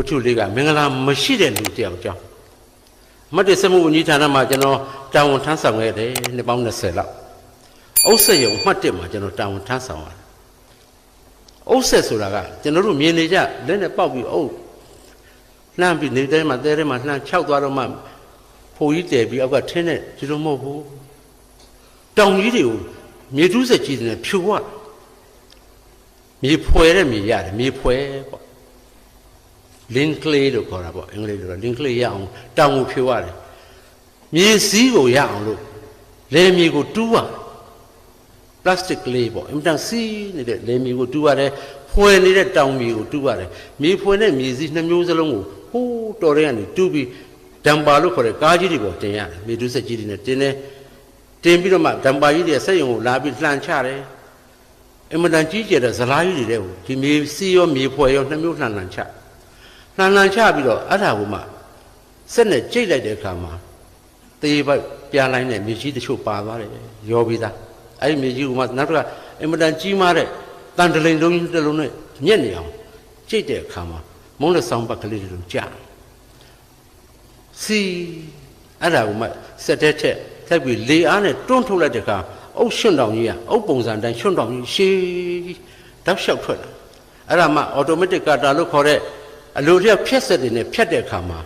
ကိုထုလေးကမင်္ဂလာမရှိတဲ့လူတယောက်ကြောင့်မတ်တစမှုဝန်ကြီးဌာနမှာကျွန်တော်တာဝန်ထမ်းဆောင်ခဲ့တယ်နှစ်ပေါင်း20လောက်အုပ်ဆက်ရုံမှတ်တစ်မှာကျွန်တော်တာဝန်ထမ်းဆောင်ရတယ်အုပ်ဆက်ဆိုတာကကျွန်တော်တို့မြင်နေကြလက်နဲ့ပေါက်ပြီးအုပ်လှမ်းပြီးနေတဲ့မှာတဲထဲမှာလှမ်းခြောက်သွားတော့မှဖိုးကြီးတည်ပြီးအောက်ကထင်းတဲ့ဒီလိုမဟုတ်ဘူးတောင်ကြီးတွေကိုမြေတူးဆက်ကြီးတွေနဲ့ဖြူသွားမြေဖွဲတဲ့မြေရတယ်မြေဖွဲပေါ့ link clay လို့ခေါ်တာပေါ့အင်္ဂလိပ်လိုတော့ link clay ရအောင်တောင်ကိုဖြိုရတယ်မြေစည်းကိုရအောင်လို့လေမြေကိုတူးရ plastic clay ပေါ့အင်တန်စီးနေတဲ့လေမြေကိုတူးရတယ်ဖွယ်နေတဲ့တောင်မြေကိုတူးရတယ်မြေဖွယ်နဲ့မြေစည်းနှစ်မျိုးစလုံးကိုဟိုးတော်ရဲကနေတူးပြီးဒံပါလို့ခေါ်တဲ့ကားကြီးတွေပေါ်တင်ရတယ်မြေတူးဆက်ကြီးတွေနဲ့တင်တယ်တင်ပြီးတော့မှဒံပါကြီးတွေဆက်ယုံကိုလာပြီးလှန်ချတယ်အင်မတန်ကြီးကျယ်တဲ့ဇလားကြီးတွေတဲ့ကိုဒီမြေစီးရောမြေဖွယ်ရောနှစ်မျိုးလှန်လှန်ချ လှန်လှန်ချပြီးတော့အဲ့ဒါကိုမှစက်နဲ့ကြိတ်လိုက်တဲ့အခါမှာတေးပိုက်ပြားလိုက်တဲ့မြေကြီးတချို့ပါသွားတယ်ရောပြီးသားအဲ့ဒီမြေကြီးကမှနောက်တစ်ခါအင်မတန်ကြီးမားတဲ့တန်တလိန်လုံးကြီးတစ်လုံးနဲ့ညက်နေအောင်ကြိတ်တဲ့အခါမှာမုန်းလက်ဆောင်ပတ်ကလေးတွေလုံးကြာစီအဲ့ဒါကမှစက်တဲ့ထက်ထပ်ပြီးလေအားနဲ့တွန်းထုတ်လိုက်တဲ့အခါအုပ်ရွှွန့်တောင်ကြီးကအုပ်ပုံစံတိုင်းရွှွန့်တောင်ကြီးရှည်တောက်လျှောက်ထွက်လာအဲ့ဒါမှ automatic cutter လို့ခေါ်တဲ့ အလိုတယောက်ဖြက်ဆက်တွေနဲ့ဖြတ်တဲ့အခါမှာ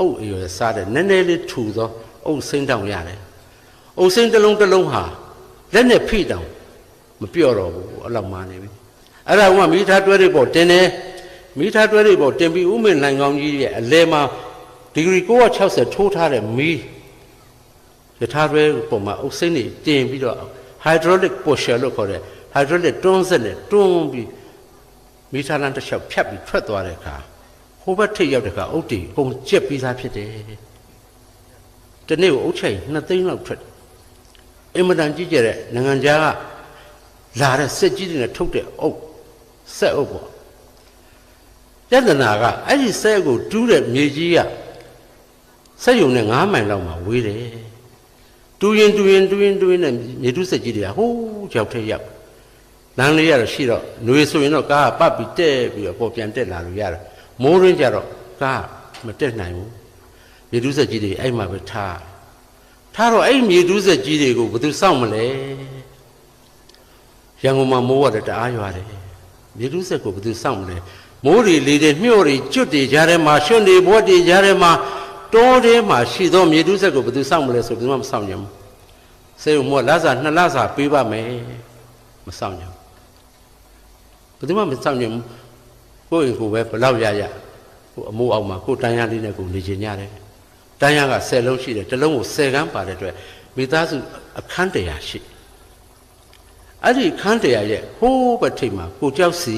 အုပ်အရွယ်စားတဲ့နည်းနည်းလေးထူသောအုပ်စိမ့်တောင်ရတယ်အုပ်စိမ့်တစ်လုံးတစ်လုံးဟာလက်နဲ့ဖိတောင်မပြော့တော့ဘူးအဲ့လောက်မှနေပြီအဲ့ဒါကမိသားတွဲတွေပေါ့တင်တယ်မိသားတွဲတွေပေါ့တင်ပြီးဥမင်နိုင်ကောင်းကြီးရဲ့အလဲမှာဒီဂရီ960ထိုးထားတဲ့မီးယထာတွဲပုံမှာအုပ်စိမ့်တွေတင်ပြီးတော့ hydraulic pusher လို့ခေါ်တဲ့ hydraulic တွန်းစက်နဲ့တွန်းပြီး မိသားလမ်းတစ်လျှောက်ဖြတ်ပြီးထွက်သွားတဲ့အခါဟိုဘက်ထိပ်ရောက်တဲ့အခါအုတ်တီအကုန်ကျက်ပြီးသားဖြစ်တယ်။ဒီနေ့ကိုအုတ်ချိုင်နှစ်သိန်းလောက်ထွက်တယ်။အင်မတန်ကြီးကျယ်တဲ့နိုင်ငံခြားကလာတဲ့စက်ကြီးတွေနဲ့ထုတ်တဲ့အုတ်စက်အုတ်ပေါ့။ပြဿနာကအဲ့ဒီစက်ကိုတူးတဲ့မြေကြီးကစက်ယုံနဲ့9မိုင်လောက်မှာဝေးတယ်။တူရင်တူရင်တူရင်တူရင်နဲ့မြေတူးစက်ကြီးတွေကဟိုးကြောက်ထက်ရောက် လမ်းလေးရတော့ရှိတော့ຫນွေဆိုရင်တော့ကားကပတ်ပြီးတက်ပြီးတော့ပေါ်ပြန်တက်လာလို့ရတယ်မိုးရင်းကြတော့ကားမတက်နိုင်ဘူးမြေတူးဆက်ကြီးတွေအဲ့မှာပဲထားထားတော့အဲ့မြေတူးဆက်ကြီးတွေကိုဘယ်သူစောင့်မလဲရန်ကုန်မှာမိုးရတယ်တအားရွာတယ်မြေတူးဆက်ကိုဘယ်သူစောင့်မလဲမိုးတွေလေတွေမြှို့တွေကျွတ်တွေကြားထဲမှာရွှွန့်တွေဘွက်တွေကြားထဲမှာတောထဲမှာရှိသောမြေတူးဆက်ကိုဘယ်သူစောင့်မလဲဆိုဘယ်သူမှမစောင့်ကြဘူးစေုံမောလစာနှစ်လစာပေးပါမယ်မစောင့်ကြဘူးဘယ် သူမှမစောင့်ကြဘူးကိုယ့်အိမ်ကိုပဲဘလောက်ရရကိုအမိုးအောက်မှာကိုတန်းရလေးနဲ့ကိုနေကျင်ရတယ်တန်းရက10လုံးရှိတယ်တစ်လုံးကို10ကန်းပါတဲ့အတွက်မိသားစုအခန်းတရာရှိအဲ့ဒီအခန်းတရာရဲ့ဟိုးပထိတ်မှာကိုကြောက်စီ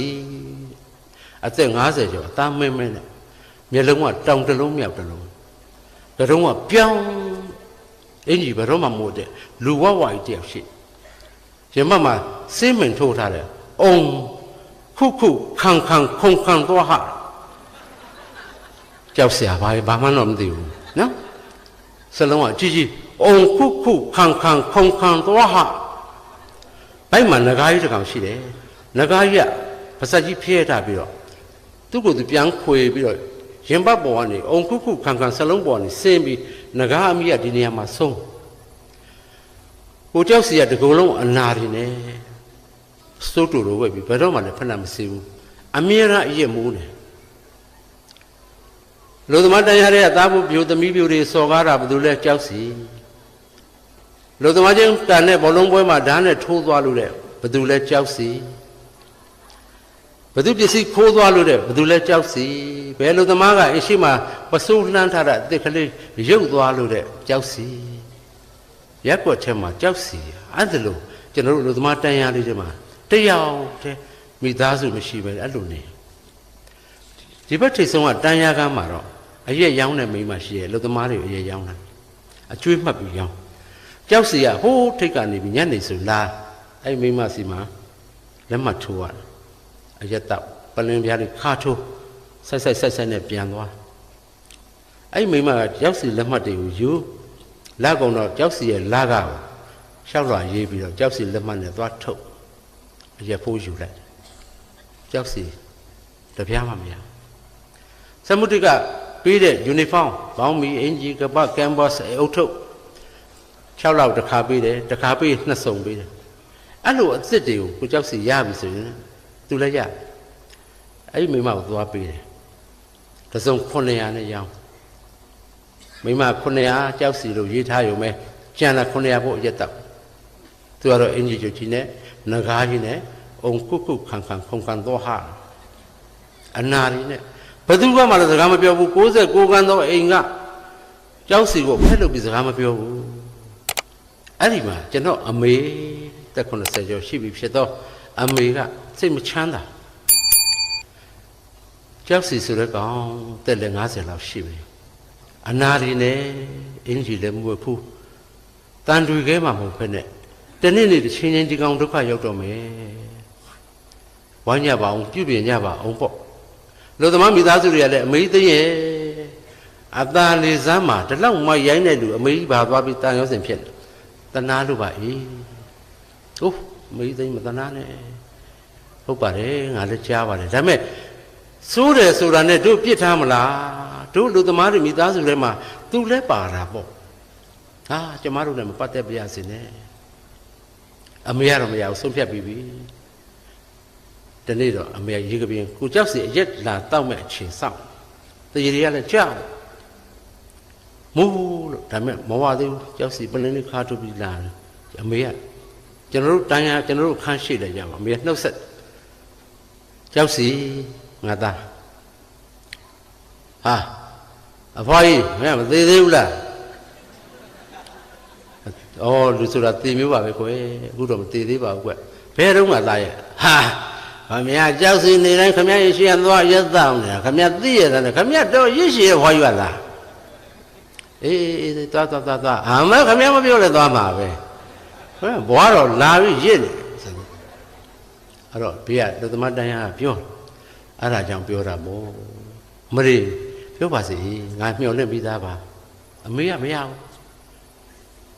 အသက်50ကျော်အသားမင်းမင်းနဲ့မျက်လုံးကတောင်တစ်လုံးမြောက်တစ်လုံးတလုံးကပြောင်းအင်ကြီးဘယ်တော့မှမို့တဲ့လူဝဝကြီးတယောက်ရှိရမတ်မှာစေးမင်ထိုးထားတယ်အုံ ခုခုခံခံခုံခံသွားဟာကြောက်เสียပါဘာမှတော့မသိဘူးနော်စလုံးကကြီးကြီးအုံခုခုခံခံခုံခံသွားဟာဘိုက်မှာငကားကြီးတစ်ကောင်ရှိတယ်ငကားကြီးကပါစက်ကြီးဖျဲထားပြီးတော့သူ့ကိုယ်သူပြန်ခွေပြီးတော့ရင်ဘတ်ပေါ်ကနေအုံခုခုခံခံစလုံးပေါ်ကနေဆင်းပြီးငကားအမိကဒီနေရာမှာဆုံးကိုကြောက်เสียတကုံလုံးအနာတွေနဲ့ စိုးတူလိုပဲပြီဘယ်တော့မှလည်းဖက်နှံမစေဘူးအမြဲတမ်းအရက်မိုးတယ်လူသမားတန်ရတဲ့သားဖို့ပြိုသမီးပြိုတွေစော်ကားတာဘယ်သူလဲကြောက်စီလူသမားချင်းတန်တဲ့ဘောလုံးပွဲမှာဓာတ်နဲ့ထိုးသွားလို့တဲ့ဘယ်သူလဲကြောက်စီဘယ်သူပစ္စည်းခိုးသွားလို့တဲ့ဘယ်သူလဲကြောက်စီဘယ်လူသမားကအရှိမပစိုးလှမ်းထားတာအစ်ကလေးရုပ်သွားလို့တဲ့ကြောက်စီရက်ွက်ထဲမှာကြောက်စီအဲ့ဒါလို့ကျွန်တော်တို့လူသမားတန်ရလေးတွေမှာ တယောက်တည်းမိသားစုမရှိပဲအဲ့လိုနေဒီဘက်ထိတ်ဆုံးကတန်ရာကမ်းမှာတော့အရက်ရောင်းတဲ့မိန်းမရှိရဲ့လူသမားတွေအရက်ရောင်းတာအကျွေးမှတ်ပြီးရောင်းကြောက်စီကဟိုးထိတ်ကနေပြီးညနေဆိုလာအဲ့မိန်းမစီမှာလက်မှတ်ထိုးရတယ်အရက်တော့ပလင်းပြားတွေခါထိုးဆက်ဆက်ဆက်ဆက်နဲ့ပြန်သွားအဲ့မိန်းမကကြောက်စီလက်မှတ်တွေကိုယူလက်ကုံတော့ကြောက်စီရဲ့လကားကိုရှောက်လွှာရေးပြီးတော့ကြောက်စီလက်မှတ်နဲ့သွားထုတ် အရက်ဖိုးယူလိုက်ကြောက်စီတပြားမှမရစမုတိကပေးတဲ့ယူနီဖောင်းဘောင်းမီအင်ဂျီကပတ်ကမ်ဘတ်အုတ်ထုပ်6လောက်တစ်ခါပေးတယ်တစ်ခါပေးနှစ်စုံပေးတယ်အဲ့လိုအစ်စ်တွေကိုကိုကြောက်စီရပြီဆိုရင်သူလည်းရအဲ့ဒီမိမကိုသွားပေးတယ်တစ်စုံ900နဲ့ရောင်းမိမ900ကြောက်စီလို့ရေးထားရုံပဲကျန်တာ900ဖို့အရက်တော့သူကတော့အင်ဂျီကျုပ်ကြီးနဲ့ နဂါးကြီးနဲ့အုံကုတ်ကုတ်ခံခံခုံခံတော့ဟာအနာရီနဲ့ဘယ်သူကမှလည်းစကားမပြောဘူး69ခန်းသောအိမ်ကကြောက်စီကိုဖက်လုပ်ပြီးစကားမပြောဘူးအဲ့ဒီမှာကျွန်တော်အမေတက်80ကျော်ရှိပြီဖြစ်တော့အမေကစိတ်မချမ်းသာကြောက်စီဆိုတဲ့ကောင်တက်လည်း90လောက်ရှိပြီအနာရီနဲ့အင်ဂျီလည်းမဝတ်ဘူးတန်တွေခဲမှာမဟုတ်ဖက်နဲ့ တနေ့နေ့တစ်ချင်းချင်းဒီကောင်ဒုက္ခရောက်တော့မယ်ဝမ်းညပါအောင်ပြုပြင်ညပါအောင်ပေါ့လူသမားမိသားစုတွေကလည်းအမေသိရဲ့အသာလေးစမ်းမှာဒီလောက်မရိုင်းတဲ့လူအမေကြီးဘာသွားပြီးတန်ရောစင်ဖြစ်တယ်တနာလို့ပါအေးဟုတ်အမေသိမတနာနဲ့ဟုတ်ပါတယ်ငါလည်းကြားပါတယ်ဒါပေမဲ့စိုးတယ်ဆိုတာနဲ့တို့ပြစ်ထားမလားတို့လူသမားတွေမိသားစုထဲမှာသူလည်းပါတာပေါ့ဟာကျမတို့လည်းမပတ်သက်ပြရစေနဲ့ အမေကတော့မရဘူးဆုံးဖြတ်ပြီးပြီဒီနေ့တော့အမေကရေကပြင်းကိုကြောက်စီအရက်လာတောက်မဲ့အချိန်စောင့်တရေတွေကလည်းကြောက်မူးလို့ဒါမဲ့မဝသေးဘူးကြောက်စီပလင်းလေးခါထုတ်ပြီးလာတယ်အမေကကျွန်တော်တို့တန်းရကျွန်တော်တို့ခန်းရှိတယ်ကြပါအမေကနှုတ်ဆက်ကြောက်စီငါသားဟာအဖွားကြီးမင်းမသေးသေးဘူးလား အော်လူဆိုတာတည်မျိုးပါပဲကွယ်အခုတော့မတည်သေးပါဘူးကွဘယ်တော့မှသားရဲ့ဟာခမရကြောက်စီနေတိုင်းခမရရရှိရသွားရက်တောင်းနေတာခမရသိရတယ်ခမရတော့ရရှိရဖွားယူရလားအေးအေးသွားသွားသွားသွားအာမခမရမပြောလဲသွားမှာပဲဟဲ့ဘွားတော့လာပြီးရစ်နေအဲ့တော့ဘေးကလူသမားတိုင်းကပြောအဲ့ဒါကြောင့်ပြောတာမို့မရေပြောပါစေငါမျှော်လင့်ပြီးသားပါအမေကမရဘူး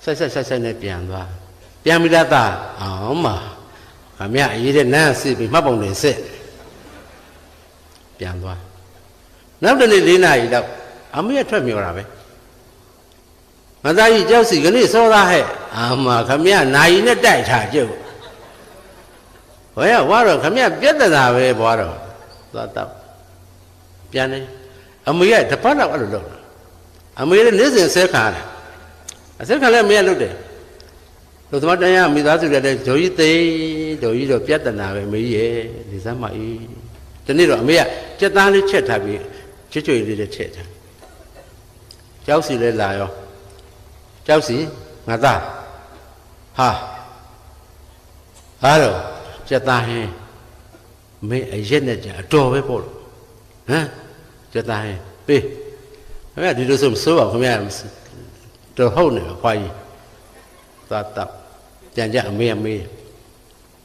ဆက်ဆက်ဆက်ဆက်နဲ့ပြန်သွားပြန်ပြီးသားသားအောင်မှာခမရအရေးတဲ့နန်းစစ်ပြီးမှတ်ပုံနေစစ်ပြန်သွားနောက်တနေ့၄နာရီတော့အမေကထွက်မြော်တာပဲမသားကြီးကြောက်စီကနေ့စောသားဟဲ့အာမခမရနိုင်နဲ့တိုက်ထားကျုပ်ဘယ်ဝါတော့ခမရပြက်တနာပဲဘွားတော့သွားတော့ပြန်နေအမေကတပတ်လောက်အဲ့လိုလုပ်တာအမေလည်းနေ့စဉ်ဆဲခါတယ် အဆဲခါလည်းအမေကလုပ်တယ်လူသမားတရားမိသားစုတွေလည်းဂျိုကြီးသိဂျိုကြီးတော့ပြဿနာပဲမေးရဲ့ဒီစမ်းမအေးဒီနေ့တော့အမေကစက်သားလေးချက်ထားပြီးချွတ်ချွတ်လေးလေးချက်ထားကြောက်စီလဲလာရောကြောက်စီငါသားဟာဟာတော့စက်သားဟင်းမင်းအရက်နဲ့ကြအတော်ပဲပေါ့လို့ဟမ်စက်သားဟင်းပေးခင်ဗျာဒီလိုဆိုမစိုးပါဘူးခင်ဗျာ တော်ဟုတ်နေခွာကြီးသွားတော့ပြန်ကြအမေအမေ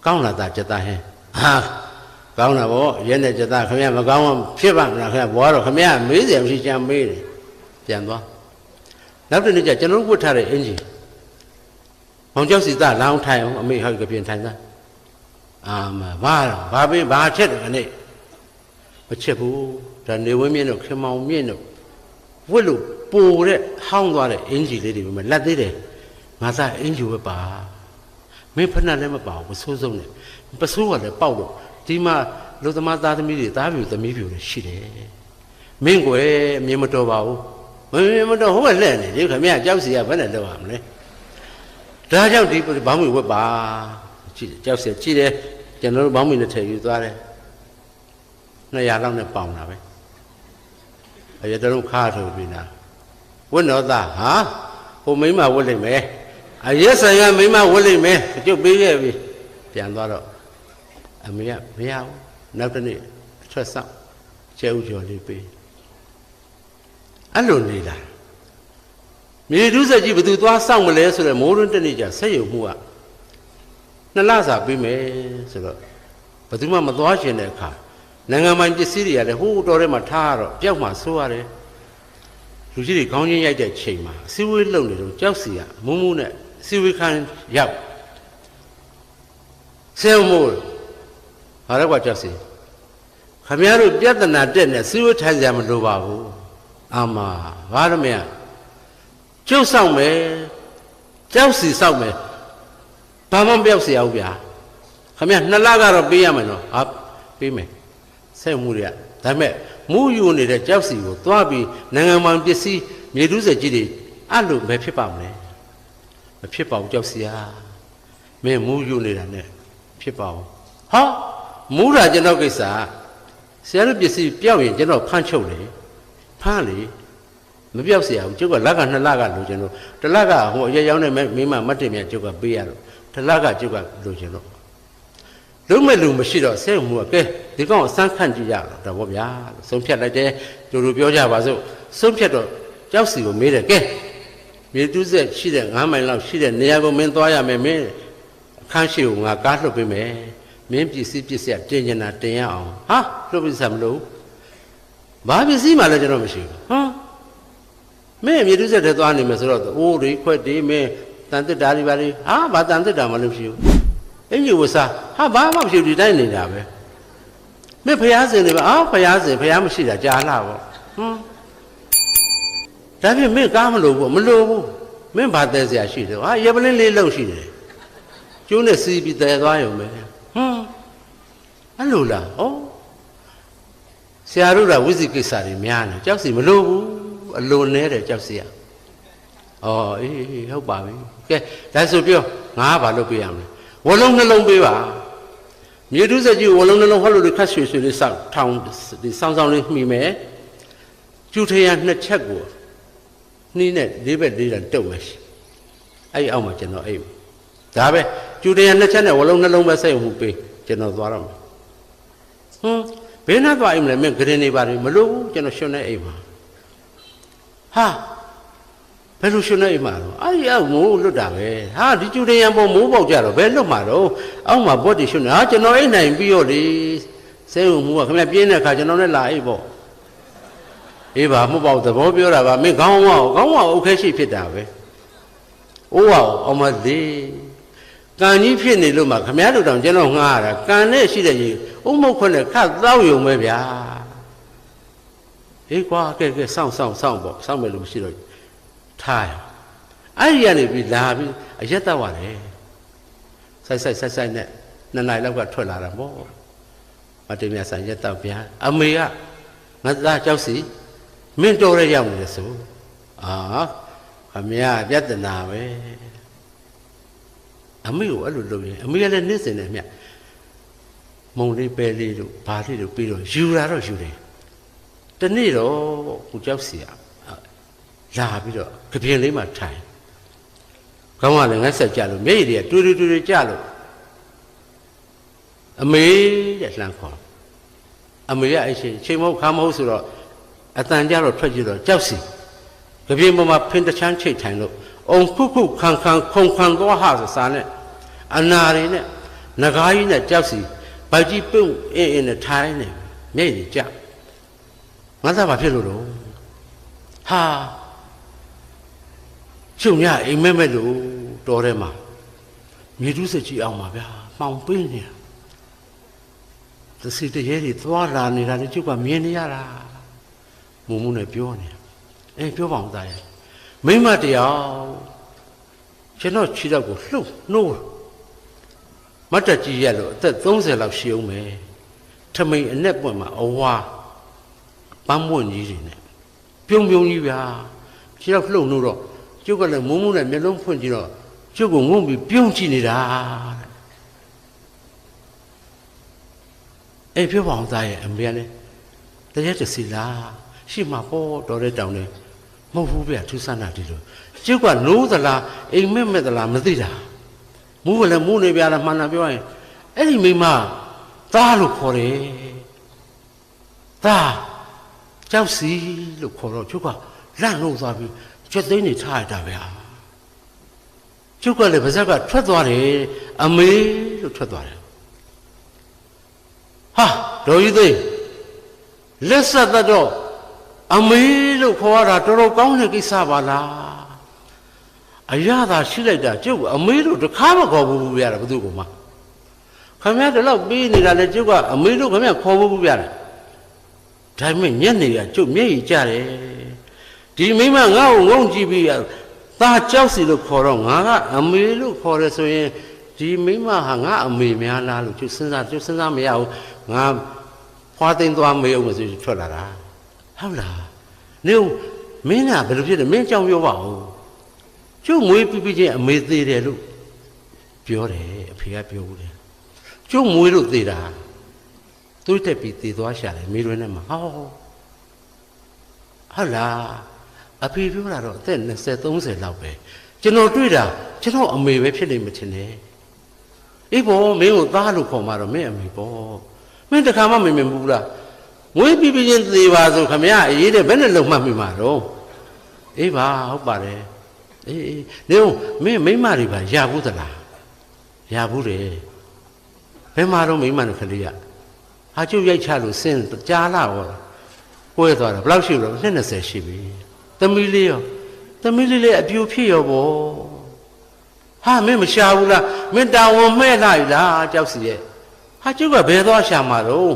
ကောင်းလာတာစက်သားဟင်းဟာကောင်းတာဗောရက်နဲ့စက်သားခင်ဗျာမကောင်းဖြစ်ပါမလားခင်ဗျာဘွားတော့ခင်ဗျာမေးစရာမရှိချင်မေးတယ်ပြန်သွားနောက်တစ်နေ့ကျကျွန်တော်တို့ဝတ်ထားတဲ့အင်ဂျီမောင်ကျောက်စီသားလောင်းထိုင်အောင်အမေဟောက်ကပြင်ထိုင်သားအာမဘာဘာပေးဘာချက်တယ်ခနဲ့မချက်ဘူးဒါနေဝင်းမြင့်တို့ခင်မောင်မြင့်တို့ဝတ်လို့ ပိုတဲ့ဟောင်းသွားတဲ့အင်ဂျီလေးတွေပဲလက်သေးတယ်ငါသားအင်ဂျီပဲပါမင်းဖက်နဲ့လည်းမပါဘူးပစိုးစုံနဲ့ပစိုးကလည်းပေါက်လို့ဒီမှာလူသမားသားသမီးတွေသားပြူသမီးပြူတွေရှိတယ်မင်းကွယ်အမြင်မတော်ပါဘူးမမြင်မတော်ဟိုကလက်နေဒီခမရကြောက်စီကဘယ်နဲ့လောက်ရမလဲဒါကြောင့်ဒီဘောင်းမီဝတ်ပါကြည့်ကြောက်စီကြည့်တယ်ကျွန်တော်တို့ဘောင်းမီနဲ့ထည့်ယူသွားတယ်200လောက်နဲ့ပေါင်တာပဲအရတရုံခါထုတ်ပြီးနာ ဝတ်တော်သားဟာဟိုမိမဝတ်လိုက်မယ်အရက်ဆိုင်ကမိမဝတ်လိုက်မယ်အကျုပ်ပေးခဲ့ပြီပြန်သွားတော့အမေကမရဘူးနောက်တနေ့အထွက်ဆောက်ကျဲဥကျော်လေးပေးအဲ့လိုနေလာမြေဒုစက်ကြီးဘသူသွားစောင့်မလဲဆိုတော့မိုးရွန်းတနေ့ကျဆက်ရုံမှုကနှစ်လစာပေးမယ်ဆိုတော့ဘသူမှမသွားရှင်တဲ့အခါနိုင်ငံပိုင်ပစ္စည်းတွေကလည်းဟိုးတော်ထဲမှာထားရတော့ပျောက်မှဆိုးရတယ် လူကြီးတွေခေါင်းချင်းရိုက်တဲ့ချိန်မှာအစည်းအဝေးလုပ်နေတော့ကြောက်စီကမုံမုံနဲ့အစည်းအဝေးခန်းရောက်ဆဲမို့ဟာလည်းကွာကြောက်စီခမရတို့ပြဿနာတက်နေစည်းဝေးထိုင်ကြမလိုပါဘူးအာမဘာရမယကျုပ်ဆောင်မယ်ကြောက်စီဆောင်မယ်ဘာမှမပြောက်စီအောင်ဗျာခမရနှစ်လကတော့ပေးရမယ်နော်ဟာပေးမယ်ဆဲမို့ရဒါပေမဲ့ မူးယူနေတဲ့ကြောက်စီကိုသွားပြီးနိုင်ငံမှန်ပစ္စည်းမြေတူးစက်ကြီးတွေအဲ့လိုပဲဖြစ်ပါမလဲမဖြစ်ပါဘူးကြောက်စီဟာမင်းမူးယူနေတာနဲ့ဖြစ်ပါဘူးဟာမူးတာကျွန်တော်ကိစ္စဆရာတို့ပစ္စည်းပျောက်ရင်ကျွန်တော်ဖမ်းချုပ်တယ်ဖမ်းလေမပြောက်เสียဘူးကျုပ်ကလက်ကနှစ်လကလိုချင်လို့တစ်လကဟိုအရက်ရောင်းနေမိမမတ်တင်မြကျုပ်ကပေးရတော့တစ်လကကျုပ်ကလိုချင်လို့ လုံးမဲ့လူမရှိတော့ဆဲမှုကကဲဒီကောင်အစမ်းခန့်ကြည့်ရတော့ဗောဗျာလို့ဆုံးဖြတ်လိုက်တယ်သူတို့ပြောကြပါစို့ဆုံးဖြတ်တော့ကြောက်စီကိုမေးတယ်ကဲမြေတူးဆက်ရှိတဲ့9မိုင်လောက်ရှိတဲ့နေရာကိုမင်းသွားရမယ်မင်းအခန်းရှိကိုငါကားလှုပ်ပေးမယ်မင်းပစ္စည်းပစ္စည်းတင်ကျင်တာတင်ရအောင်ဟာလှုပ်ပြီးစမလို့ဘာပစ္စည်းမှလည်းကျွန်တော်မရှိဘူးဟမ်မင်းမြေတူးဆက်ထဲသွားနေမယ်ဆိုတော့အိုးတွေခွက်တွေမင်းတန်တစ်တာတွေပါလေဟာဘာတန်တစ်တာမှလည်းမရှိဘူး အင်ကြီးဝစားဟာဘာမှမရှိဘူးဒီတိုင်းနေတာပဲမင်းဖျားစင်တွေပါအာဖျားစင်ဖျားမရှိတာကြာလာပေါ့ဟမ်ဒါဖြင့်မင်းကားမလို့ဘူးမလို့ဘူးမင်းဘာတဲ့စရာရှိတယ်ဟာရပလင်းလေးလောက်ရှိတယ်ကျိုးနဲ့စီးပြီးတဲသွားရုံပဲဟမ်အဲ့လိုလားဩဆရာတို့ကဝိဇိကိစ္စတွေများနေကြောက်စီမလို့ဘူးအလိုနဲတယ်ကြောက်စီရဩအေးအေးဟုတ်ပါပြီကဲဒါဆိုပြောငါကဘာလုပ်ပေးရမလဲ ဝလုံးနှလုံးပေးပါမြေတုစက်ကြီးဝလုံးနှလုံးဟောလို့ခတ်ရွှေရွှေလေးစောက်ထောင်ဒီစောင်းစောင်းလေးမှီမယ်ကျူထရနှစ်ချက်ကိုနှီးနဲ့လေးဘက်လေးတန်တုတ်မယ်အဲ့အောက်မှာကျွန်တော်အိပ်ဒါပဲကျူထရနှစ်ချက်နဲ့ဝလုံးနှလုံးပဲစိတ်မှုပေးကျွန်တော်သွားတော့မယ်ဟွန်းဘယ်နဲ့သွားအိမ်မလဲမင်းဂရင်နေပါလေမလို့ဘူးကျွန်တော်ရှင်နေအိမ်မှာဟာ ဘယ်လိုရှင်နေအိမ်မှာတော့အဲ့ဒီအောက်မိုးလွတ်တာပဲဟာဒီကျူတင်ရံပေါ်မိုးပေါက်ကြတော့ဘယ်လွတ်မှာတော့အောက်မှာဘော့တီရှင်နေဟာကျွန်တော်အိမ်နိုင်ပြီးရောလေဆဲုံမူကခင်ဗျပြင်းတဲ့ခါကျွန်တော်နဲ့လာအိပ်ပေါ့အေးပါမဟုတ်ပါဘူးသဘောပြောတာပါမင်းခေါင်းဝါခေါင်းဝါအုတ်ခဲရှိဖြစ်တာပဲအိုးဝါအောင်မသေးကံကြီးဖြစ်နေလို့မှခမည်းတော်တောင်ကျွန်တော်ငှားရတာကံနဲ့ရှိတဲ့ကြီးဥမုတ်ခွနဲ့ခတ်သောက်ယုံပဲဗျာအေးကွာကဲကဲစောင့်စောင့်စောင့်ပေါ့စောင့်မယ်လို့မရှိတော့ ထားရအဲ့ဒီကနေပြီးလာပြီးအရက်တော့ရတယ်ဆိုင်ဆိုင်ဆိုင်ဆိုင်နဲ့နှစ်နိုင်လောက်ကထွက်လာတာပေါ့မတေမြတ်ဆိုင်ရက်တော့ဗျာအမေကငါသားကြောက်စီမင်းတော်ရရောက်နေတယ်ဆိုအာခမရပြဿနာပဲအမေကိုအဲ့လိုလုပ်ရင်အမေကလည်းနေ့စဉ်နဲ့မြတ်မုံလေးပဲလေးတို့ဘာလေးတို့ပြီးတော့ယူလာတော့ယူတယ်တနေ့တော့ကိုကြောက်စီရ လာပြီးတော့ကြပြင်းလေးမှထိုင်ကောင်းကလည်းငတ်ဆက်ကြလို့မျက်ရည်တွေကတူတူတူတူကြလို့အမေတဲ့လှမ်းခေါ်အမေကအဲ့ချိန်ချိန်မဟုတ်ခါမဟုတ်ဆိုတော့အတန်ကြတော့ထွက်ကြည့်တော့ကြောက်စီကြပြင်းပေါ်မှာဖင်တချမ်းချိတ်ထိုင်လို့အုံခုခုခန်းခန်းခုံခန်းသွားဟာဆိုစာနဲ့အနာရီနဲ့ငကားကြီးနဲ့ကြောက်စီဗိုက်ကြီးပြုံးအင်းအင်းနဲ့ထိုင်းနေမျက်ရည်ကြငါသားဘာဖြစ်လို့တော့ဟာ ကျုံရအိမ်မက်မက်လို့တော်ထဲမှာမြေတူးစက်ကြီးအောင်ပါဗျာမှောင်ပေးနေတာသစီတရေတွေသွားလာနေတာလေကျုပ်ကမြင်နေရတာမုံမုံနဲ့ပြောနေအဲပြောပါအောင်သားရဲ့မိမတယောက်ကျွန်တော်ခြေတော့ကိုလှုပ်နှိုးမတ်တက်ကြီးရက်လို့အသက်30လောက်ရှိအောင်မယ်ထမိန်အနဲ့ပွင့်မှာအဝါပန်းပွင့်ကြီးတွေနဲ့ပြုံပြုံကြီးဗျာခြေတော့လှုပ်နှိုးတော့ ကျုပ်ကလည်းမုံမုံနဲ့မျက်လုံးဖွင့်ကြည့်တော့ကျုပ်ကငုံပြီးပြုံးကြည့်နေတာအဲ့ပြောပါအောင်သားရဲ့အမေကလည်းတရက်တစီလားရှိမှာပေါ့တော်တဲ့တောင်နဲ့မဟုတ်ဘူးဗျထူးဆန်းတာဒီလိုကျုပ်ကနိုးသလားအိမ်မက်မက်သလားမသိတာမူးကလည်းမူးနေပြလားမှန်တာပြောရင်အဲ့ဒီမိမသားလို့ခေါ်တယ်သားကြောက်စီလို့ခေါ်တော့ကျုပ်ကလန့်လို့သွားပြီး ကျွတ်သိန်းနေထားရတာဗျာကျုပ်ကလည်းပါဇက်ကထွက်သွားတယ်အမေလို့ထွက်သွားတယ်ဟာဒေါ်ကြီးသိလက်ဆက်သက်တော့အမေလို့ခေါ်ရတာတော်တော်ကောင်းတဲ့ကိစ္စပါလားအရသာရှိလိုက်တာကျုပ်ကအမေလို့တခါမခေါ်ဘူးဗျာဘယ်သူကမှခမရတလောက်ပေးနေတာလေကျုပ်ကအမေလို့ခမရခေါ်ဘူးဗျာဒါပေမဲ့ညက်နေရကျုပ်မျက်ရည်ကျတယ် ဒီမိမငါ့ကိုငုံကြည့်ပြီးသားကြောက်စီလို့ခေါ်တော့ငါကအမေလို့ခေါ်တယ်ဆိုရင်ဒီမိမဟာငါအမေများလားလို့ကျုပ်စဉ်းစားကျုပ်စဉ်းစားမရဘူးငါဖွာသိမ်းသွားမေးအောင်ဆိုထွက်လာတာဟုတ်လားနေဦးမင်းကဘယ်လိုဖြစ်လဲမင်းကြောင်ပြောပါဦးကျုပ်မွေးပြပြချင်းအမေသေးတယ်လို့ပြောတယ်အဖေကပြောဘူးတယ်ကျုပ်မွေးလို့သေးတာသူ့တက်ပြီးသေသွားရှာတယ်မိရွန်းနဲ့မှာဟောဟုတ်လား အဖေပြောတာတော့အသက်20 30လောက်ပဲကျွန်တော်တွေ့တာကျွန်တော်အမေပဲဖြစ်နေမှထင်တယ်အေးဘောမင်းကိုသားလို့ခေါ်มาတော့မင်းအမေပေါ့မင်းတခါမှမမြင်ဘူးလားမွေးပြီးပြီးချင်းသေပါဆိုခမရအေးတဲ့ဘယ်နဲ့လုံမှတ်မိမှာတော့အေးပါဟုတ်ပါတယ်အေးအေးနေဦးမင်းမိမတွေပါရဘူးသလားရဘူးတယ်ဘယ်မှာတော့မိမနဲ့ခလေးရဟာကျုပ်ရိုက်ချလို့စင်ကြားလာဟောပွဲသွားတာဘယ်လောက်ရှိလို့နှစ်20ရှိပြီ သမီးလေးရောသမီးလေးလေးအပြူဖြစ်ရောဗောဟာမင်းမရှာဘူးလားမင်းတာဝန်မဲ့လိုက်လားကြောက်စီရဲ့ဟာကျုပ်ကဘယ်သွားရှာမှာတော့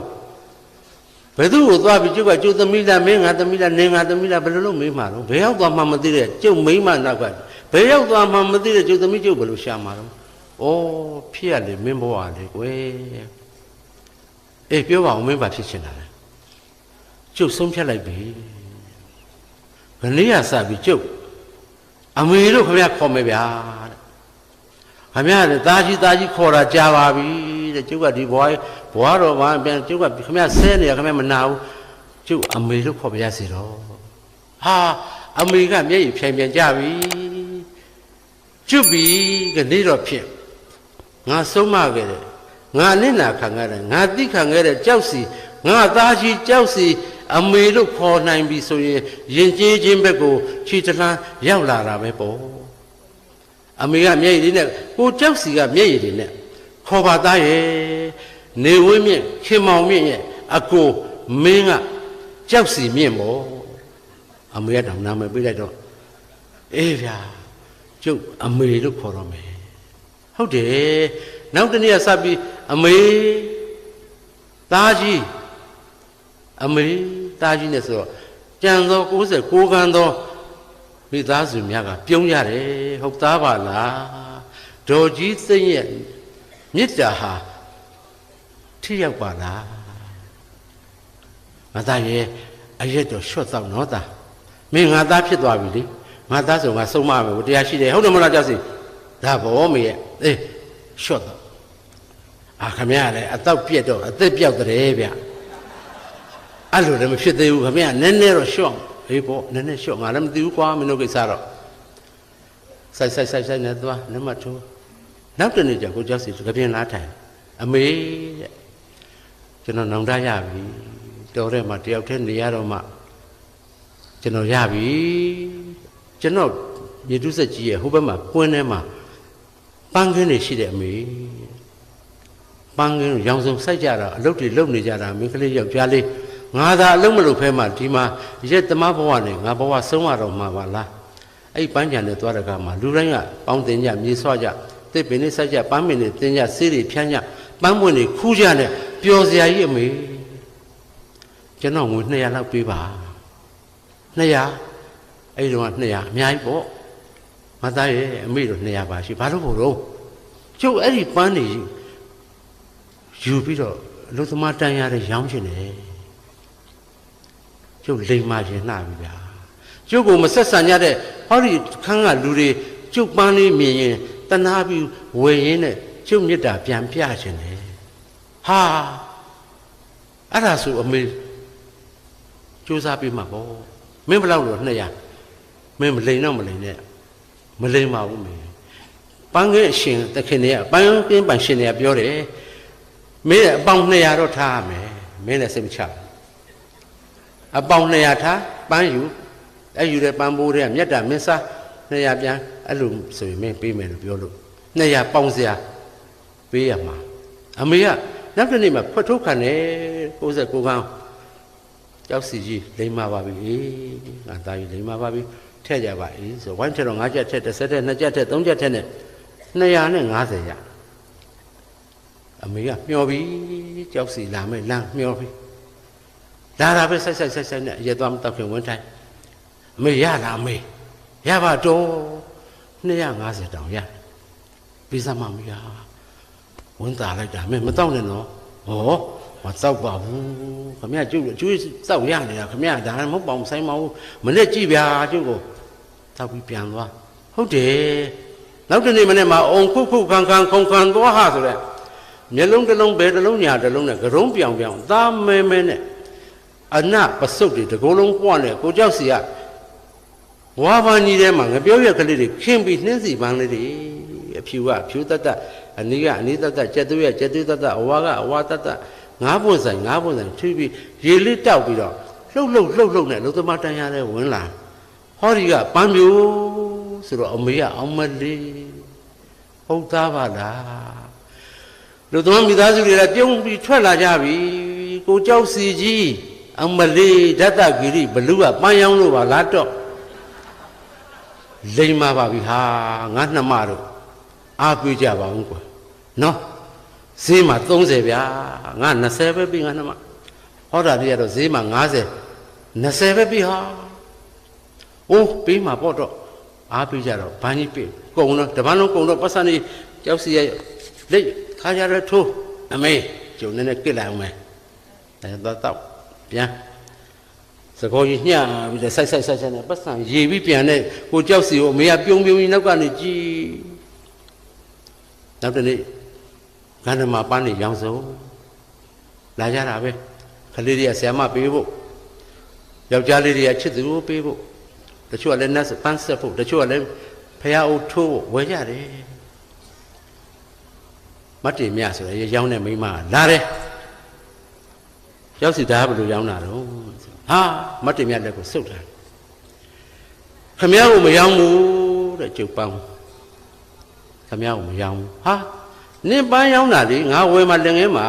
ဘယ်သူ့ကိုသွားပြီးကျုပ်ကကျုပ်သမီးလားမင်းငါသမီးလားနင်ငါသမီးလားဘယ်လိုလုပ်မေးမှာတော့ဘယ်ရောက်သွားမှမသိတဲ့ကျုပ်မိမနောက်ကဘယ်ရောက်သွားမှမသိတဲ့ကျုပ်သမီးကျုပ်ဘယ်လိုရှာမှာတော့ဩဖြစ်ရလေမင်းဘဝလေကွယ်အေးပြောပါဦးမင်းဘာဖြစ်ချင်တာလဲကျုပ်ဆုံးဖြတ်လိုက်ပြီ ဘယ်နေ့ကစပြီးကျုပ်အမေတို့ခင်ဗျာခေါ်မယ်ဗျာတဲ့ခင်ဗျာတဲ့သားကြီးသားကြီးခေါ်တာကြာပါပြီတဲ့ကျုပ်ကဒီဘွားဘွားတော်ဘာပြန်ကျုပ်ကခင်ဗျာဆဲနေရခင်ဗျာမနာဘူးကျုပ်အမေလို့ခေါ်ပြရစီတော့ဟာအမေကမျက်ရည်ဖြိုင်ပြန်ကြပြီကျွတ်ပြီကနေတော့ဖြစ်ငါဆုံးမခဲ့တယ်ငါနစ်နာခံခဲ့တယ်ငါသိခံခဲ့တဲ့ကြောက်စီငါသားကြီးကြောက်စီ အမေလို့ခေါ်နိုင်ပြီဆိုရင်ယဉ်ကျေးခြင်းဘက်ကိုခြေတလှမ်းရောက်လာတာပဲပေါ့အမေကမျက်ရည်လေးနဲ့ကိုကြောက်စီကမျက်ရည်လေးနဲ့ခေါ်ပါသားရဲ့နေဝင်းမြင့်ခင်မောင်မြင့်ရဲ့အကိုမင်းကကြောက်စီမြင့်ပေါ့အမေကတောင်နာမည်ပေးလိုက်တော့အေးဗျာကျုပ်အမေလို့ခေါ်တော့မယ်ဟုတ်တယ်နောက်တနေ့ကစပြီးအမေသားကြီး အမေသားကြီးနဲ့ဆိုတော့ကြံသော69ခန်းသောမိသားစုများကပြုံးရတယ်ဟုတ်သားပါလားဒေါ်ကြီးသိမ့်ရဲ့မေတ္တာဟာထိရောက်ပါလားငါသားရဲ့အရက်တော့ရှော့တော့နော်သားမင်းငါသားဖြစ်သွားပြီလေငါသားဆိုငါဆုံးမမယ်ဘုတရားရှိတယ်ဟုတ်တယ်မလားကြောက်စီဒါဘောမေရဲ့အေးရှော့တော့အာခမရလည်းအတော့ပြက်တော့အသက်ပြောက်တဲ့ဗျ အဲ့လိုလည်းမဖြစ်သေးဘူးခမရနည်းနည်းတော့ရှော့ဟေးပေါ့နည်းနည်းရှော့ငါလည်းမသိဘူးကွာမင်းတို့ကိစ္စတော့ဆိုင်ဆိုင်ဆိုင်ဆိုင်နဲ့သွားနမထိုးနောက်တနေ့ကျကိုကြောက်စီကပြင်းလားထိုင်အမေတဲ့ကျွန်တော်နောင်တရပြီတော်တဲ့မှာတယောက်တည်းနေရတော့မှကျွန်တော်ရပြီကျွန်တော်မြေတုဆက်ကြီးရဲ့ဟိုဘက်မှာကွင်းထဲမှာပန်းခင်းတွေရှိတဲ့အမေပန်းကင်းရောင်စုံစိုက်ကြတာအလုပ်တွေလုပ်နေကြတာမင်းကလေးယောက်ျားလေး ငါသာအလုပ်မလုပ်ဖဲမှဒီမှာရက်သမားဘဝနဲ့ငါဘဝဆုံးရတော့မှာပါလားအဲ့ပန်းချံနဲ့သွားတဲ့ကမှာလူတိုင်းကပေါင်းတင်ကြမြေဆွကြတစ်ပင်နဲ့စိုက်ကြပန်းပင်နဲ့တင်ကြဆေးတွေဖြန်းကြပန်းပွင့်တွေခူးကြနဲ့ပျော်စရာကြီးအမေကျွန်တော်ငွေ200လောက်ပေးပါ200အဲ့ဒီတော့200အများကြီးပေါ့မသားရဲ့အမေတို့200ပါရှိဘာလို့ဖို့တော့ကျုပ်အဲ့ဒီပန်းတွေယူပြီးတော့လူသမားတန်ရတဲ့ရောင်းချင်တယ် ကျုပ်လိမ်မာရင်နှပြီဗျာကျုပ်ကိုမဆက်ဆံကြတဲ့ဟောဒီခန်းကလူတွေကျုပ်ပန်းလေးမြင်ရင်တနာပြီးဝယ်ရင်းနဲ့ကျုပ်မြတ်တာပြန်ပြချင်တယ်ဟာအဲ့ဒါဆိုအမေစူးစမ်းပြီးမှာပေါ့မင်းဘယ်လောက်လို့200မင်းမလိမ်တော့မလိမ်နဲ့မလိမ်ပါဘူးမင်းပန်းကင်းအရှင်တခင်တွေကပန်းကင်းပန်ရှင်တွေကပြောတယ်မင်းအပေါင်200တော့ထားရမယ်မင်းလည်းစိတ်မချ အပေါင်200ထားပန်းယူအဲ့ယူတဲ့ပန်းပိုးတွေကမြတ်တာမင်းစား200ပြန်အဲ့လိုဆိုရင်မင်းပေးမယ်လို့ပြောလို့200ပေါင်စရာပေးရမှာအမေကနောက်တစ်နေ့မှဖွက်ထုတ်ခံတယ်69ခန်းကြောက်စီကြီးလိမ္မာပါပြီငါသားကြီးလိမ္မာပါပြီထည့်ကြပါ၏ဆိုဝိုင်းထက်တော့5ချက်ထက်10ထက်2ချက်ထက်3ချက်ထက်နဲ့250ရအမေကမျောပြီကြောက်စီလာမယ်လမ်းမျောပြီ လာတာပဲဆိုင်ဆိုင်ဆိုင်ဆိုင်နဲ့ရဲသွားမတောက်ခင်ဝင်ထိုင်အမေရလားအမေရပါတော့250တောင်ရပြီးစမ်းမမရဝင်တာလိုက်တာအမေမတောက်နဲ့နော်ဟောမတောက်ပါဘူးခမရကျုပ်ကျွေးတောက်ရနေတာခမရဒါမဟုတ်ပါဘူးဆိုင်မအောင်မနဲ့ကြည့်ဗျာကျုပ်ကိုတောက်ပြီးပြန်သွားဟုတ်တယ်နောက်တနေ့မနေ့မှာအုံခုခုခံခံခုံခံသွားဟာဆိုတဲ့မျက်လုံးတစ်လုံးဘယ်တစ်လုံးညာတစ်လုံးနဲ့ကရုံးပြောင်ပြောင်သားမဲမဲနဲ့ အနပစုတ်တွေတကိုယ်လုံးပွားနဲ့ကိုကြောက်စီကဝါဘာကြီးထဲမှာငပြောရက်ကလေးတွေခင်းပြီးနှင်းစီပန်းလေးတွေအဖြူကအဖြူတတ်တတ်အနီးကအနီးတတ်တတ်ကြက်သွေးကကြက်သွေးတတ်တတ်အဝါကအဝါတတ်တတ်ငါးပွင့်ဆိုင်ငါးပွင့်ဆိုင်ထွေးပြီးရေလေးတောက်ပြီးတော့လှုပ်လှုပ်လှုပ်လှုပ်နဲ့လုံသမားတန်ရတဲ့ဝင်လာဟောဒီကပန်းမျိုးဆိုတော့အမေကအောင်မလေးဟုတ်သားပါလားလူသမားမိသားစုတွေကပြုံးပြီးထွက်လာကြပြီကိုကြောက်စီကြီး အမလေးဓတ္တဂိရိဘလူကပန်းရောင်းလို့ပါလားတော့လိမ္မာပါပြီဟာငါနှမတို့အားပေးကြပါဦးကွယ်နော်ဈေးမှာ30ဗျာငါ20ပဲပြီးငါနှမဟောတာတွေကတော့ဈေးမှာ90 20ပဲပြီးဟာအိုးပေးမှာပေါ့တော့အားပေးကြတော့ဘာကြီးပေးကုံတော့တပန်းလုံးကုံတော့ပတ်စံနေကြောက်စီရလက်ခါကြရထိုးအမေကျုံနေနဲ့ကစ်လိုက်အောင်မယ်အဲတော့တော့ ပြန်စကောကြီးညှပြီးတော့ဆိုင်ဆိုင်ဆိုင်ဆိုင်နဲ့ပတ်စံရေပြီးပြန်တဲ့ကိုကြောက်စီကိုအမေကပြုံးပြုံးကြီးနောက်ကနေကြည်နောက်တနေ့ခန္ဓာမှာပန်းနေရောင်စုံလာကြတာပဲခလေးတွေကဆရာမပေးဖို့ယောက်ျားလေးတွေကချစ်သူကိုပေးဖို့တချို့ကလည်းနတ်ပန်းဆက်ဖို့တချို့ကလည်းဖះအုပ်ထိုးဖို့ဝယ်ကြတယ်မတ်တေမြဆိုရယ်ရောင်းတဲ့မိန်းမကလာတယ် ရောက်စီသားဘယ်လိုရောင်းတာတော့ဟာမတ်တေမြလက်ကိုစုပ်တာခမည်းကိုမရောင်းဘူးတဲ့ကျုပ်ပန်းခမည်းကိုမရောင်းဘူးဟာနင့်ပန်းရောင်းတာလေငါဝယ်မှလင်ငင်းမှာ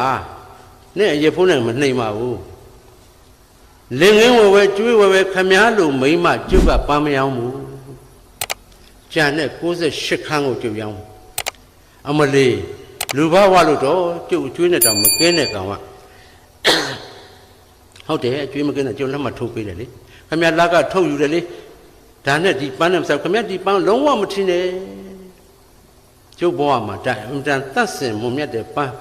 နင့်အရေဖုံးနဲ့မနှိမ်ပါဘူးလင်ငင်းဝယ်ဝယ်ကျွေးဝယ်ဝယ်ခမည်းလိုမိန်းမကျုပ်ကပန်းမရောင်းဘူးကြံတဲ့68ခန်းကိုကျုပ်ရောင်းအမလေးလူဘဝလို့တော့ကျုပ်ကျွေးနဲ့တောင်မကင်းတဲ့ကောင်က ဟုတ်တယ်အကျွေးမကင်းတဲ့ကျုပ်လက်မှတ်ထိုးပေးတယ်လေခမည်းလက်ကထုတ်ယူတယ်လေဒါနဲ့ဒီပန်းနဲ့မဆက်ခမည်းဒီပန်းလုံးဝမထင်နဲ့ကျုပ်ဘဝမှာတိုင်အင်တန်တတ်ဆင်မွန်မြတ်တဲ့ပန်း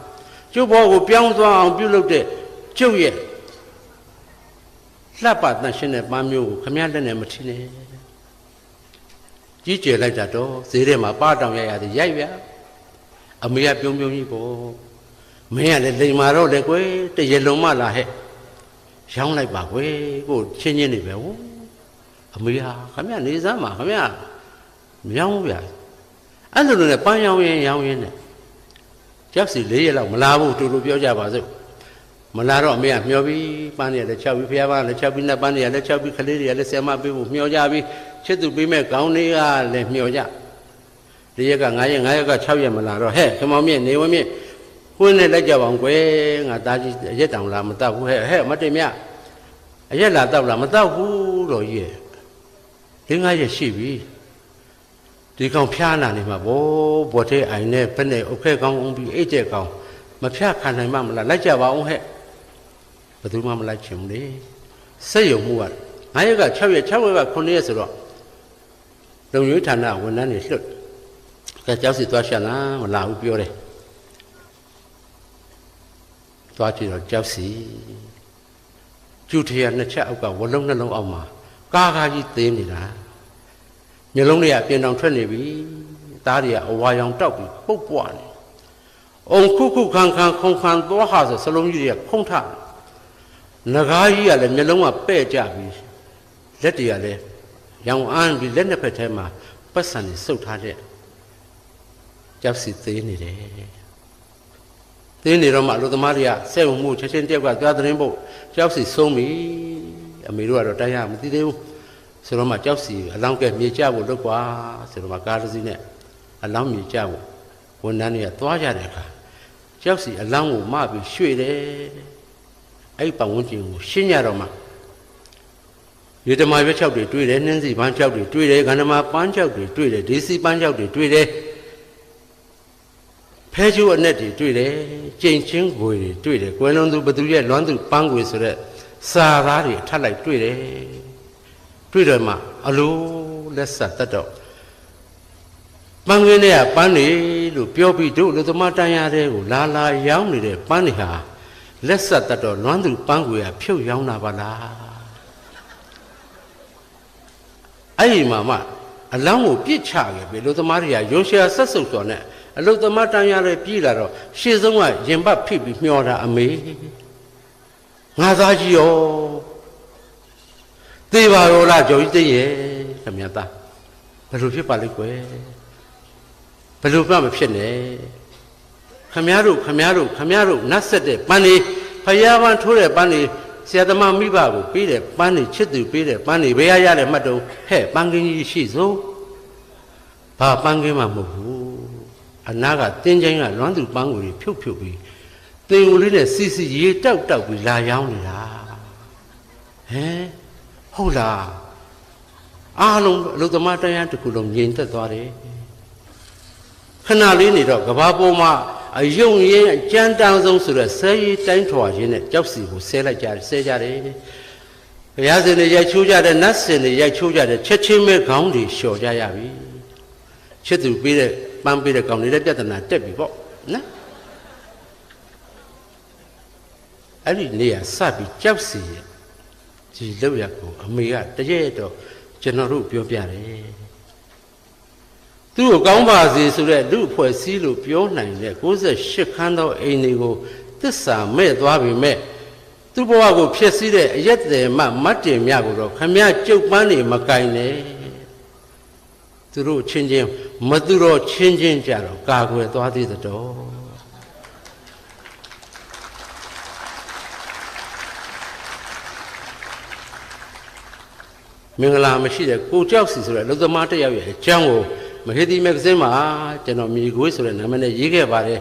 ကျုပ်ဘဝကိုပြောင်းသွားအောင်ပြုလုပ်တဲ့ကျုပ်ရဲ့လှပတန်ရှင်းတဲ့ပန်းမျိုးကိုခမည်းလက်နဲ့မထင်နဲ့ကြီးကျယ်လိုက်တာတော့ဈေးထဲမှာပါတောင်ရရသည်ရိုက်ဗျာအမေကပြုံးပြုံးကြီးပေါ့မင်းကလည်းလိန်မာတော့လေကွယ်တရလုံးမလာဟဲ့ ရောင်းလိုက်ပါကွယ်ကိုချင်းချင်းနေပဲဟိုအမေဟာခမရနေစမ်းပါခမရမရောင်းဘူးဗျာအဲ့လိုနဲ့ပန်းရောင်းရင်ရောင်းရင်နဲ့ကြောက်စီ၄ရက်လောက်မလာဘူးတူတူပြောကြပါစို့မလာတော့အမေကမျောပြီးပန်းနေလည်း၆ပြီးဖျားပန်းလည်း၆ပြီးနဲ့ပန်းနေလည်း၆ပြီးခလေးတွေလည်းဆရာမပေးဖို့မျောကြပြီးချစ်သူပေးမဲ့ကောင်းလေးကလည်းမျောကြဒီရက်က9ရက်9ရက်က6ရက်မလာတော့ဟဲ့ခမောင်မြင့်နေဝင်းမြင့် ခွင်းနဲ့လိုက်ကြပါအောင်ကွယ်ငါသားကြီးရက်တောင်လာမတော့ဘူးဟဲ့ဟဲ့မတိမြအရက်လာတော့လာမတော့ဘူးတော့ကြီးရဲ့၄9ရက်ရှိပြီဒီကောင်ဖျားနာနေမှာဗောဘော်ထဲအိုင်နဲ့ဘယ်နဲ့အုတ်ခဲကောင်းအောင်ပြီးအိတ်ကျက်ကောင်းမဖျားခံနိုင်မှမလားလိုက်ကြပါအောင်ဟဲ့ဘယ်သူမှမလိုက်ချင်ဘူးလေစက်ယုံမှုက9ရက်က6ရက်6ရက်က9ရက်ဆိုတော့လုံရွေးဌာနဝန်ထမ်းတွေလွတ်ကဲကြောက်စီသွားရှာလားမလာဘူးပြောတယ် သွားကြည့်တော့ကြောက်စီကျူထရနှစ်ချက်အောက်ကဝလုံးနှလုံးအောက်မှာကားကားကြီးသေးနေတာမျိုးလုံးတွေကပြင်တောင်ထွက်နေပြီသားတွေကအဝါရောင်တောက်ပြီးပုတ်ပွားနေအုံခုခုခံခံခုံခံသွားဟာဆိုစလုံးကြီးတွေကခုံထနဂါးကြီးကလည်းမျိုးလုံးကပဲ့ကြပြီလက်တွေကလည်းရောင်အန်းပြီးလက်နှစ်ဖက်ထဲမှာပတ်စံနေစုပ်ထားတဲ့ကြောက်စီသေးနေတယ် သေးနေတော့မှအလိုသမားတွေကစဲုံမှုချက်ချင်းတယောက်ကသွားသတင်းဖို့ကြောက်စီဆုံးပြီအမေတို့ကတော့တိုင်းရမသိသေးဘူးဆိုတော့မှကြောက်စီအလောင်းကဲမြေကျဖို့လုပ်ကွာဆိုတော့မှကားတစ်စီးနဲ့အလောင်းမြေကျဖို့ဝန်ထမ်းတွေကသွားကြတဲ့အခါကြောက်စီအလောင်းကိုမပြီးရွှေ့တယ်အဲ့ပတ်ဝန်းကျင်ကိုရှင်းရတော့မှရေတမာရွက်ချောက်တွေတွေ့တယ်နှင်းစီပန်းချောက်တွေတွေ့တယ်ခန္ဓမာပန်းချောက်တွေတွေ့တယ်ဒေစီပန်းချောက်တွေတွေ့တယ် ဖဲချိုးအနက်တွေတွေ့တယ်ကြိမ်ချင်းခွေတွေတွေ့တယ်ကွယ်လုံးသူဘသူရဲ့လွမ်းသူပန်းခွေဆိုတဲ့စာသားတွေထပ်လိုက်တွေ့တယ်တွေ့တယ်မှအလိုလက်ဆက်တတ်တော့ပန်းကင်းတွေကပန်းနေလို့ပြောပြီးတို့လူသမားတန်ရတဲ့ကိုလာလာရောင်းနေတဲ့ပန်းတွေဟာလက်ဆက်တတ်တော့လွမ်းသူပန်းကိုရဖြုတ်ရောင်းတာပါလားအဲ့ဒီမှာမှအလောင်းကိုပြစ်ချခဲ့ပြီလူသမားတွေကရုံရှာဆက်စုပ်တော်နဲ့ အလုသမားတန်ရတဲ့ပြည်လာတော့ရှေ့ဆုံးကရင်ပတ်ဖိပြီးမျောတာအမေငါသားကြီးရောသေပါရောလားကြော်ကြီးသိရဲ့ခမရသားဘယ်လိုဖြစ်ပါလိမ့်ကွယ်ဘယ်လိုမှမဖြစ်နဲ့ခမရတို့ခမရတို့ခမရတို့နတ်ဆက်တဲ့ပန်းလေးဖယားပန်းထိုးတဲ့ပန်းလေးဆရာသမားမိဘကိုပေးတဲ့ပန်းလေးချစ်သူပေးတဲ့ပန်းလေးဘယ်ရရတဲ့မှတ်တော့ဟဲ့ပန်းကင်းကြီးရှိစို့ဘာပန်းကင်းမှမဟုတ်ဘူး အနာကတင်းချိုင်းကလွမ်းသူပန်းကိုဖြုတ်ဖြုတ်ပြီးတင်ဦးလေးနဲ့စီစီရေတောက်တောက်ပြီးလာရောင်းနေတာဟမ်ဟုတ်လားအားလုံးအလုသမားတရားတစ်ခုလုံးငြိမ်သက်သွားတယ်ခဏလေးနေတော့ကဘာပေါ်မှာအယုံရင်းအကြမ်းတမ်းဆုံးဆိုတော့ဆဲရီတိုင်းထွာခြင်းနဲ့ကြောက်စီကိုဆဲလိုက်ကြတယ်ဆဲကြတယ်ဘုရားရှင်တွေရိုက်ချိုးကြတယ်နတ်ရှင်တွေရိုက်ချိုးကြတယ်ချက်ချင်းပဲခေါင်းတွေလျှော်ကြရပြီချစ်သူပေးတဲ့ ပန်းပေးတဲ့ကောင်တွေလည်းပြဿနာတက်ပြီပေါ့နော်အဲ့ဒီနေရာစပြီးကြောက်စီရဲ့ဒီလောက်ရကိုအမေကတရက်တော့ကျွန်တော်တို့ပြောပြတယ်သူ့ကိုကောင်းပါစေဆိုတဲ့လူအဖွဲ့စည်းလို့ပြောနိုင်တဲ့68ခန်းသောအိမ်တွေကိုသစ္စာမဲ့သွားပြီမဲ့သူ့ဘဝကိုဖျက်ဆီးတဲ့အရက်တယ်မှမတ်တင်မြကိုတော့ခမည်းကျုပ်ပန်းနေမကင်နဲ့သူတို့ချင်းချင်း မသူတော့ချင်းချင်းကြတော့ကာကွယ်သွားသေးသတော်မင်္ဂလာမရှိတဲ့ကိုကြောက်စီဆိုတဲ့လူသမားတစ်ယောက်ရဲ့အကြောင်းကိုမဟေဒီမဂ္ဂဇင်းမှာကျွန်တော်မြေခွေးဆိုတဲ့နာမည်နဲ့ရေးခဲ့ပါတယ်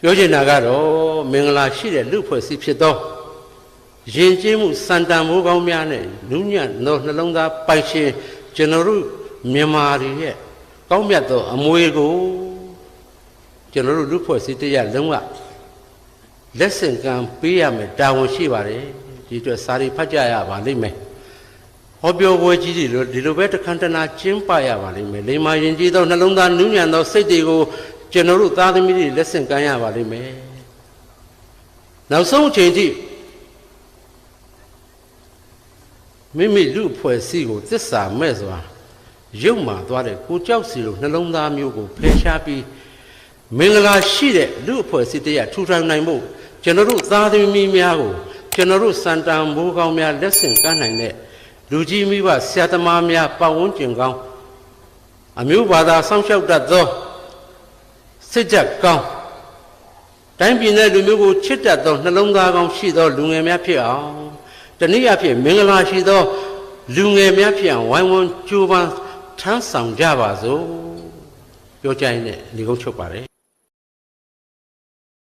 ပြောချင်တာကတော့မင်္ဂလာရှိတဲ့လူဖွဲ့စည်းဖြစ်သောယဉ်ကျေးမှုစံတန်မိုးကောင်းများနဲ့နုညံ့သောနှလုံးသားပိုင်ရှင်ကျွန်တော်တို့မြန်မာတွေရဲ့ ကောင်းမြတ်သောအမွေကိုကျွန်တော်တို့လူဖွဲ့စည်းတရားလုံးဝလက်ဆင့်ကမ်းပေးရမယ်တာဝန်ရှိပါတယ်ဒီအတွက်စာရီဖတ်ကြရပါလိမ့်မယ်ဟောပြောပွဲကြီးတွေလို့ဒီလိုပဲတခန္တနာကျင်းပရပါလိမ့်မယ်လိမ္မာရင်ကြီးသောနှလုံးသားနူးညံ့သောစိတ်တွေကိုကျွန်တော်တို့သားသမီးတွေလက်ဆင့်ကမ်းရပါလိမ့်မယ်နောက်ဆုံးအချိန်ထိမိမိလူဖွဲ့စည်းကိုသစ္စာမဲ့စွာ ရုပ်မာသွားတဲ့ကိုကြောက်စီလိုနှလုံးသားမျိုးကိုဖယ်ရှားပြီးမင်္ဂလာရှိတဲ့လူအဖွဲ့အစည်းတရားထူထောင်နိုင်ဖို့ကျွန်တော်တို့သားသမီးများကိုကျွန်တော်တို့စံတန်ဘိုးကောင်းများလက်ဆင့်ကမ်းနိုင်တဲ့လူကြီးမိဘဆရာသမားများပတ်ဝန်းကျင်ကောင်းအမျိုးဘာသာစောင့်ရှောက်တတ်သောစစ်ကြကောင်းတိုင်းပြည်နဲ့လူမျိုးကိုချစ်တတ်သောနှလုံးသားကောင်းရှိသောလူငယ်များဖြစ်အောင်တနည်းအားဖြင့်မင်္ဂလာရှိသောလူငယ်များဖြစ်အောင်ဝိုင်းဝန်းကြိုးပမ်း ထမ်းဆောင်ကြပါစို့ပြောကြရင်လည်းဒီကုန်းချုပ်ပါတယ်